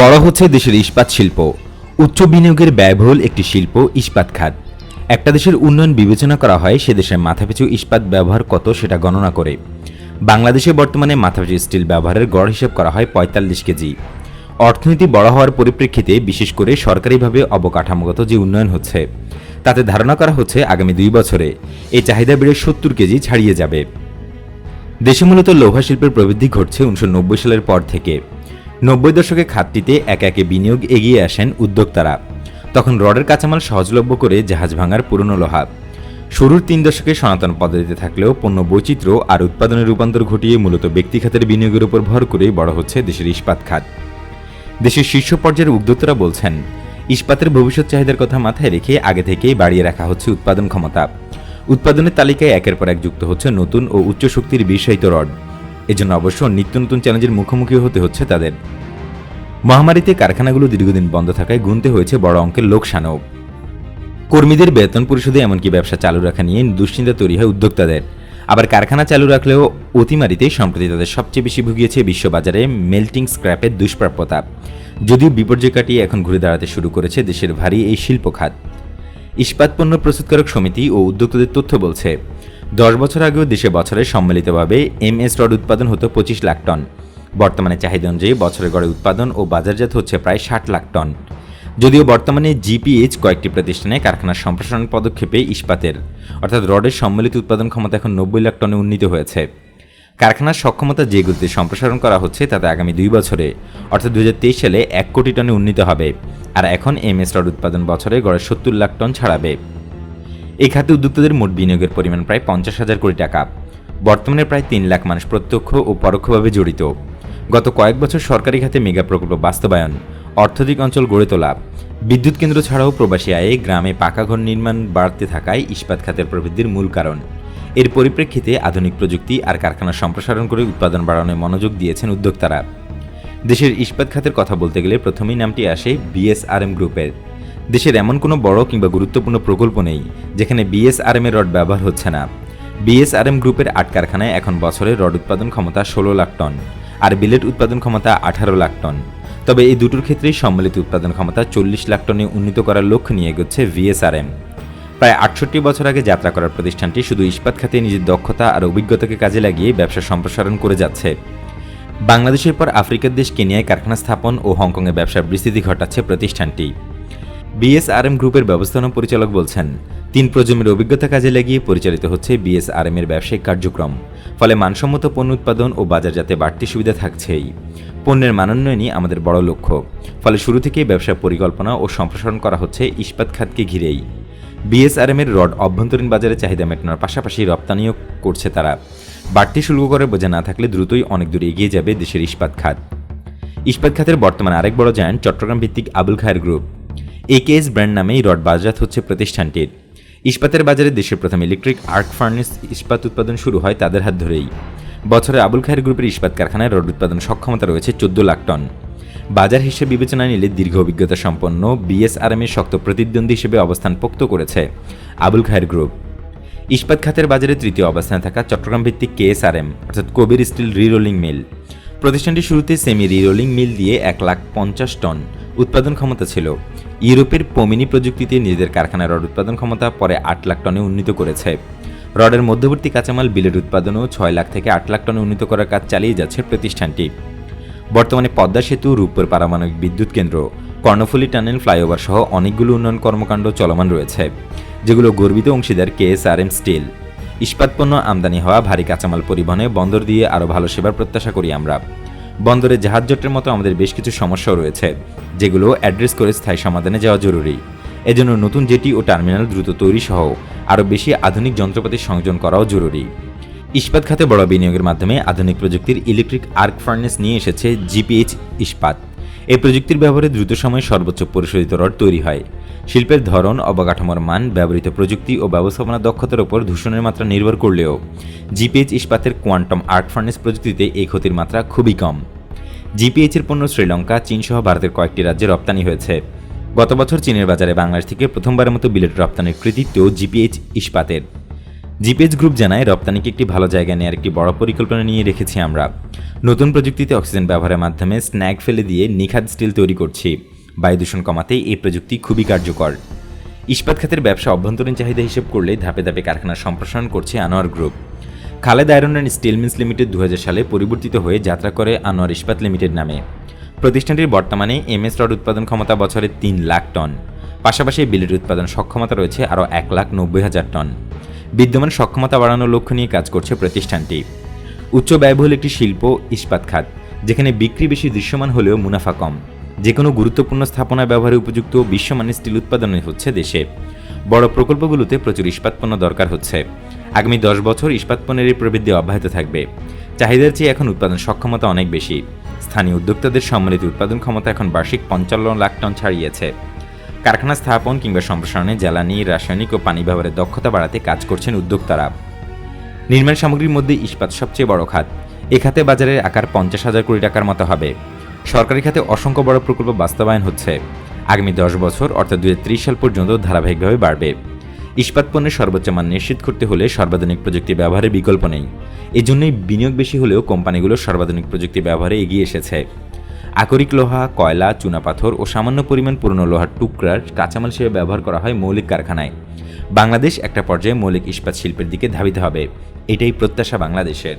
বড় হচ্ছে দেশের ইস্পাত শিল্প। উচ্চ বিনিয়োগের ব্যয়বহুল একটি শিল্প, ইস্পাত খাত। একটা দেশের উন্নয়ন বিবেচনা করা হয়, সে দেশের মাথাপিছু ইস্পাত ব্যবহার কত সেটা গণনা করে। বাংলাদেশে বর্তমানে মাথাপিছু স্টিল ব্যবহারের গড় হিসেব করা হয় পঁয়তাল্লিশ কেজি। অর্থনীতি বড় হওয়ার পরিপ্রেক্ষিতে বিশেষ করে সরকারিভাবে অবকাঠামোগত যে উন্নয়ন হচ্ছে, তাতে ধারণা করা হচ্ছে আগামী দুই বছরে এই চাহিদা বেড়ে সত্তর কেজি ছাড়িয়ে যাবে। দেশে মূলত লৌহা শিল্পের প্রবৃদ্ধি ঘটছে উনিশশো নব্বই সালের পর থেকে। নব্বই দশকে খাতটিতে একে একে বিনিয়োগ এগিয়ে আসেন উদ্যোক্তারা। তখন রডের কাঁচামাল সহজলভ্য করে জাহাজ ভাঙার পুরনো লোহা। শুরুর তিন দশকে সনাতন পদ্ধতিতে থাকলেও পণ্য বৈচিত্র্য আর উৎপাদনের রূপান্তর ঘটিয়ে মূলত ব্যক্তি খাতের বিনিয়োগের উপর ভর করেই বড় হচ্ছে দেশের ইস্পাত খাত। দেশের শীর্ষ পর্যায়ের উদ্যোক্তারা বলছেন, ইস্পাতের ভবিষ্যৎ চাহিদার কথা মাথায় রেখে আগে থেকেই বাড়িয়ে রাখা হচ্ছে উৎপাদন ক্ষমতা। উৎপাদনের তালিকায় একের পর এক যুক্ত হচ্ছে নতুন ও উচ্চ শক্তির বিষায়িত রড। এজন্য অবশ্য নিত্য নতুন চ্যালেঞ্জের মুখোমুখি হতে হচ্ছে তাদের। মহামারীতে কারখানাগুলো দীর্ঘদিন বন্ধ থাকায় গুনতে হয়েছে বড় অঙ্কের লোকসানও। কর্মীদের বেতন পরিশোধে এমনকি ব্যবসা চালু রাখা নিয়ে দুশ্চিন্তা তৈরি হয় উদ্যোক্তাদের। আবার কারখানা চালু রাখলেও অতিমারিতেই সম্প্রতি তাদের সবচেয়ে বেশি ভুগিয়েছে বিশ্ববাজারে মেল্টিং স্ক্র্যাপের দুষ্প্রাপ্যতা। যদিও বিপর্যয় কাটিয়ে এখন ঘুরে দাঁড়াতে শুরু করেছে দেশের ভারী এই শিল্প খাত ইস্পাত পণ্য প্রস্তুতকারক সমিতি ও উদ্যোক্তাদের তথ্য বলছে দশ বছর আগেও দেশে বছরে সম্মিলিতভাবে এম এস রড উৎপাদন হতো পঁচিশ লাখ টন। বর্তমানে চাহিদা অনুযায়ী বছরে গড়ে উৎপাদন ও বাজারজাত হচ্ছে প্রায় ষাট লাখ টন। যদিও বর্তমানে জিপিএইচ কয়েকটি প্রতিষ্ঠানে কারখানার সম্প্রসারণ পদক্ষেপে ইস্পাতের, অর্থাৎ রডের সম্মিলিত উৎপাদন ক্ষমতা এখন নব্বই লাখ টনে উন্নীত হয়েছে। কারখানার সক্ষমতা যে গতিতে সম্প্রসারণ করা হচ্ছে তাতে আগামী দুই বছরে, অর্থাৎ দুই হাজার তেইশ সালে এক কোটি টনে উন্নীত হবে। আর এখন এমএস রড উৎপাদন বছরে গড়ে সত্তর লাখ টন ছাড়াবে। এই খাতে উদ্যোক্তাদের মোট বিনিয়োগের পরিমাণ প্রায় পঞ্চাশ হাজার কোটি টাকা। বর্তমানে প্রায় তিন লাখ মানুষ প্রত্যক্ষ ও পরোক্ষভাবে জড়িত। গত কয়েক বছর সরকারি খাতে মেগা প্রকল্প বাস্তবায়ন অর্থনৈতিক অঞ্চল গড়ে তোলা, বিদ্যুৎ কেন্দ্র ছাড়াও প্রবাসী আয়ে গ্রামে পাকা ঘর নির্মাণ বাড়তে থাকায় ইস্পাত খাতের প্রবৃদ্ধির মূল কারণ। এর পরিপ্রেক্ষিতে আধুনিক প্রযুক্তি আর কারখানা সম্প্রসারণ করে উৎপাদন বাড়ানোয় মনোযোগ দিয়েছেন উদ্যোক্তারা। দেশের ইস্পাত খাতের কথা বলতে গেলে প্রথমেই নামটি আসে বিএসআরএম গ্রুপের। দেশের এমন কোনো বড় কিংবা গুরুত্বপূর্ণ প্রকল্প নেই, যেখানে বিএসআরএম এর রড ব্যবহার হচ্ছে না। বিএসআরএম গ্রুপের আট কারখানায় এখন বছরে রড উৎপাদন ক্ষমতা ষোলো লাখ টন আর বিলেট উৎপাদন ক্ষমতা আঠারো লাখ টন। তবে এই দুটোর ক্ষেত্রেই সম্মিলিত উৎপাদন ক্ষমতা চল্লিশ লাখ টনে উন্নীত করার লক্ষ্য নিয়ে এগোচ্ছে ভিএসআরএম প্রায় আটষট্টি বছর আগে যাত্রা করার প্রতিষ্ঠানটি শুধু ইস্পাত খাতে নিজের দক্ষতা আর অভিজ্ঞতাকে কাজে লাগিয়ে ব্যবসা সম্প্রসারণ করে যাচ্ছে। বাংলাদেশের পর আফ্রিকার দেশ কেনিয়ায় কারখানা স্থাপন ও হংকংয়ে ব্যবসার বিস্তৃতি ঘটাচ্ছে প্রতিষ্ঠানটি। বিএসআরএম গ্রুপের ব্যবস্থাপনা পরিচালক বলছেন, তিন প্রজন্মের অভিজ্ঞতা কাজে লাগিয়ে পরিচালিত হচ্ছে বিএসআরএম এর ব্যবসায়িক কার্যক্রম। ফলে মানসম্মত পণ্য উৎপাদন ও বাজারজাতে বাড়তি সুবিধা থাকছেই। পণ্যের মানোন্নয়নই আমাদের বড় লক্ষ্য। ফলে শুরু থেকেই ব্যবসা পরিকল্পনা ও সম্প্রসারণ করা হচ্ছে ইস্পাত খাতকে ঘিরেই। বিএসআরএম এর রড অভ্যন্তরীণ বাজারে চাহিদা মেটানোর পাশাপাশি রপ্তানিও করছে তারা। বাড়তি শুল্ক করে বোঝা না থাকলে দ্রুতই অনেক দূর এগিয়ে যাবে দেশের ইস্পাত খাত। ইস্পাত খাতের বর্তমানে আরেক বড় জায়ান্ট চট্টগ্রাম ভিত্তিক Abul Khair group. AKS brand নামেই রড বাজারজাত হচ্ছে প্রতিষ্ঠানটির। ইস্পাতের বাজারে দেশের প্রথম ইলেকট্রিক আর্ক ফার্নেস ইস্পাত উৎপাদন শুরু হয় তাদের হাত ধরেই। বছরে আবুল খায়ের গ্রুপের ইস্পাত কারখানায় রড উৎপাদন সক্ষমতা রয়েছে চোদ্দ লাখ টন। বাজার হিসেবে বিবেচনায় নিলে দীর্ঘ অভিজ্ঞতা সম্পন্ন বিএসআরএম এর শক্ত প্রতিদ্বন্দ্বী হিসেবে অবস্থান পোক্ত করেছে আবুল খায়ের গ্রুপ। ইস্পাত খাতের বাজারে তৃতীয় অবস্থানে থাকা চট্টগ্রাম ভিত্তিক কেএসআরএম, অর্থাৎ কবির স্টিল রিরোলিং মিল। প্রতিষ্ঠানটি শুরুতে সেমি রিরোলিং মিল দিয়ে এক লাখ পঞ্চাশ টন উৎপাদন ক্ষমতা ছিল। ইউরোপের পমিনি প্রযুক্তিতে নিজেদের কারখানার রড উৎপাদন ক্ষমতা পরে আট লাখ টনে উন্নীত করেছে। রডের মধ্যবর্তী কাঁচামাল বিলের উৎপাদনও ছয় লাখ থেকে আট লাখ টনে উন্নীত করার কাজ চালিয়ে যাচ্ছে প্রতিষ্ঠানটি। বর্তমানে পদ্মা সেতু, রূপপুর পারমাণবিক বিদ্যুৎ কেন্দ্র, কর্ণফুলী টানেল, ফ্লাইওভার সহ অনেকগুলো উন্নয়ন কর্মকাণ্ড চলমান রয়েছে, যেগুলো গর্বিত অংশীদার কেএসআরএম স্টিল। ইস্পাতপণ্য আমদানি হওয়া ভারী কাঁচামাল পরিবহনে বন্দর দিয়ে আরও ভালো সেবার প্রত্যাশা করি আমরা। বন্দরে জাহাজ জটের মতো আমাদের বেশ কিছু সমস্যাও রয়েছে, যেগুলো অ্যাড্রেস করে স্থায়ী সমাধানে যাওয়া জরুরি। এজন্য নতুন জেটি ও টার্মিনাল দ্রুত তৈরি সহ আরও বেশি আধুনিক যন্ত্রপাতি সংযোজন করাও জরুরি। ইস্পাত খাতে বড় বিনিয়োগের মাধ্যমে আধুনিক প্রযুক্তির ইলেকট্রিক আর্ক ফার্নেস নিয়ে এসেছে জিপিএইচ ইস্পাত। এই প্রযুক্তির ব্যবহারে দ্রুত সময়ে সর্বোচ্চ পরিশোধিত রড তৈরি হয়। শিল্পের ধরন, অবকাঠামোর মান, ব্যবহৃত প্রযুক্তি ও ব্যবস্থাপনা দক্ষতার উপর দূষণের মাত্রা নির্ভর করলেও জিপিএইচ ইস্পাতের কোয়ান্টাম আর্ট ফার্নেস প্রযুক্তিতে এই ক্ষতির মাত্রা খুবই কম। জিপিএইচের পণ্য শ্রীলঙ্কা চীন সহ ভারতের কয়েকটি রাজ্যে রপ্তানি হয়েছে। গত বছর চীনের বাজারে বাংলাদেশ থেকে প্রথমবারের মতো বিলেট রপ্তানির কৃতিত্ব জিপিএইচ ইস্পাতের। জিপিএস গ্রুপ জানায়, রপ্তানিকে একটি ভালো জায়গা নেওয়ার একটি বড় পরিকল্পনা নিয়ে রেখেছি আমরা। নতুন প্রযুক্তিতে অক্সিজেন ব্যবহারের মাধ্যমে স্ন্যাক ফেলে দিয়ে নিখাদ স্টিল তৈরি করছি। বায়ু দূষণ কমাতে এই প্রযুক্তি খুবই কার্যকর। ইস্পাত খাতের ব্যবসা অভ্যন্তরীণ চাহিদা হিসেব করলে ধাপে ধাপে কারখানার সম্প্রসারণ করছে Anwar group. Khaled iron and steel mills limited দু হাজার সালে পরিবর্তিত হয়ে যাত্রা করে আনোয়ার ইস্পাত লিমিটেড নামে। প্রতিষ্ঠানটির বর্তমানে এমএস রড উৎপাদন ক্ষমতা বছরে তিন লাখ টন। পাশাপাশি বিলেট উৎপাদন সক্ষমতা রয়েছে আরও এক লাখ নব্বই হাজার টন। বিদ্যমান সক্ষমতা বাড়ানোর লক্ষ্য নিয়ে কাজ করছে প্রতিষ্ঠানটি। উচ্চ ব্যয়বহুল একটি শিল্প, ইস্পাত খাত, যেখানে বিক্রি বেশি দৃশ্যমান হলেও মুনাফা কম। যে কোনো গুরুত্বপূর্ণ স্থাপনা ব্যবহারে উপযুক্ত বিশ্বমানের স্টিল উৎপাদন হচ্ছে দেশে। বড় প্রকল্পগুলোতে প্রচুর ইস্পাত পণ্য দরকার হচ্ছে। আগামী দশ বছর ইস্পাত পণ্যের এই প্রবৃদ্ধি অব্যাহত থাকবে। চাহিদার চেয়ে এখন উৎপাদন সক্ষমতা অনেক বেশি। স্থানীয় উদ্যোক্তাদের সম্মিলিত উৎপাদন ক্ষমতা এখন বার্ষিক পঞ্চান্ন লাখ টন ছাড়িয়েছে। কারখানা স্থাপন কিংবা সম্প্রসারণে জ্বালানি, রাসায়নিক ও পানি ব্যবহারের দক্ষতা বাড়াতে কাজ করছেন উদ্যোক্তারা। নির্মাণ সামগ্রীর মধ্যে ইস্পাত সবচেয়ে বড় খাত। এ খাতে বাজারের আকার পঞ্চাশ হাজার কোটি টাকার মতো হবে। সরকারি খাতে অসংখ্য বড় প্রকল্প বাস্তবায়ন হচ্ছে। আগামী দশ বছর, অর্থাৎ দুই হাজার ত্রিশ সাল পর্যন্ত ধারাবাহিকভাবে বাড়বে। ইস্পাত পণ্যের সর্বোচ্চ মান নিশ্চিত করতে হলে সর্বাধুনিক প্রযুক্তি ব্যবহারের বিকল্প নেই। এজন্যই বিনিয়োগ বেশি হলেও কোম্পানিগুলো সর্বাধুনিক প্রযুক্তি ব্যবহারে এগিয়ে এসেছে। আকরিক লোহা, কয়লা চুনাপাথর ও সামান্য পরিমাণ পুরনো লোহার টুকরার কাঁচামাল হিসেবে ব্যবহার করা হয় মৌলিক কারখানায়। বাংলাদেশ একটা পর্যায়ে মৌলিক ইস্পাত শিল্পের দিকে ধাবিত হবে। এটাই প্রত্যাশা বাংলাদেশের।